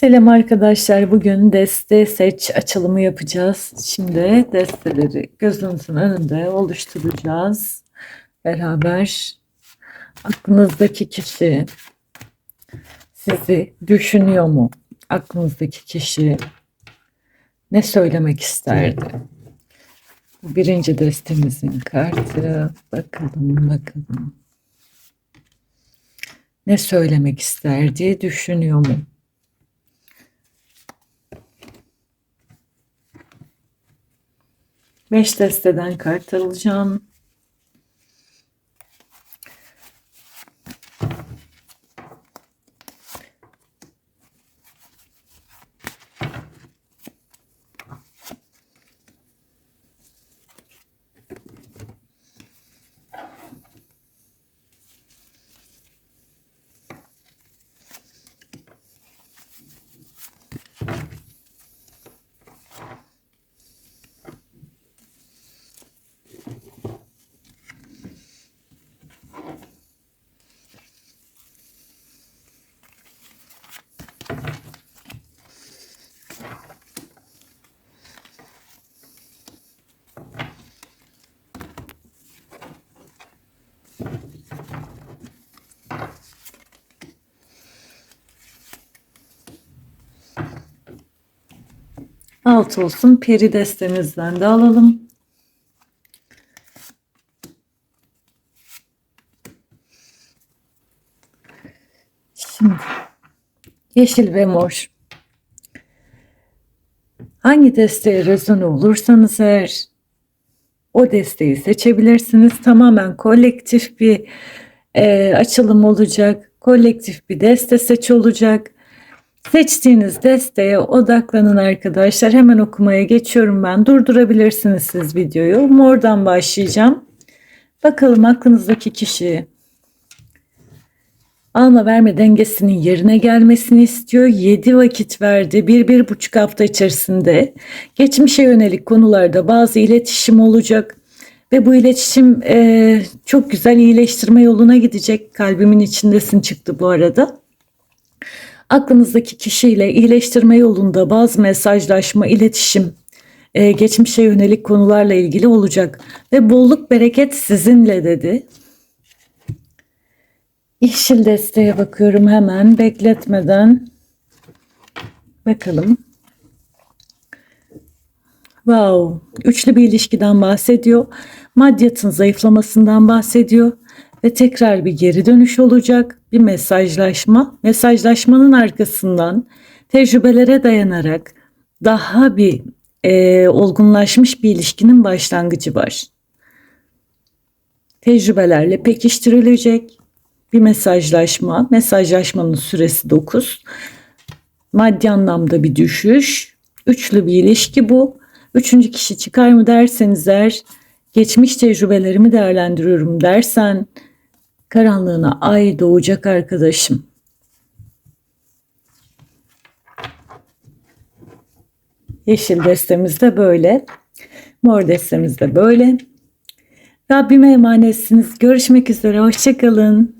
Selam arkadaşlar. Bugün deste seç açılımı yapacağız. Şimdi desteleri gözünüzün önünde oluşturacağız. Beraber aklınızdaki kişi sizi düşünüyor mu? Aklınızdaki kişi ne söylemek isterdi? Birinci destemizin kartı. Bakalım bakalım. Ne söylemek isterdi? Düşünüyor mu? Beş desteden kart alacağım. Alt olsun. Peri destemizden de alalım. Şimdi yeşil ve mor. Hangi desteğe rezone olursanız eğer o desteği seçebilirsiniz. Tamamen kolektif bir e, açılım olacak. Kolektif bir deste seç olacak. Seçtiğiniz desteğe odaklanın arkadaşlar. Hemen okumaya geçiyorum ben. Durdurabilirsiniz siz videoyu. Mordan başlayacağım. Bakalım aklınızdaki kişi alma verme dengesinin yerine gelmesini istiyor. 7 vakit verdi. Bir, bir buçuk hafta içerisinde geçmişe yönelik konularda bazı iletişim olacak. Ve bu iletişim e, çok güzel iyileştirme yoluna gidecek. Kalbimin içindesin çıktı bu arada aklınızdaki kişiyle iyileştirme yolunda bazı mesajlaşma, iletişim, e, geçmişe yönelik konularla ilgili olacak. Ve bolluk bereket sizinle dedi. Yeşil desteğe bakıyorum hemen bekletmeden. Bakalım. Wow, üçlü bir ilişkiden bahsediyor. Maddiyatın zayıflamasından bahsediyor ve tekrar bir geri dönüş olacak, bir mesajlaşma. Mesajlaşmanın arkasından tecrübelere dayanarak daha bir e, olgunlaşmış bir ilişkinin başlangıcı var. Tecrübelerle pekiştirilecek bir mesajlaşma. Mesajlaşmanın süresi 9. Maddi anlamda bir düşüş. Üçlü bir ilişki bu. Üçüncü kişi çıkar mı derseniz eğer geçmiş tecrübelerimi değerlendiriyorum dersen karanlığına ay doğacak arkadaşım. Yeşil destemiz de böyle. Mor destemiz de böyle. Rabbime emanetsiniz. Görüşmek üzere. Hoşçakalın.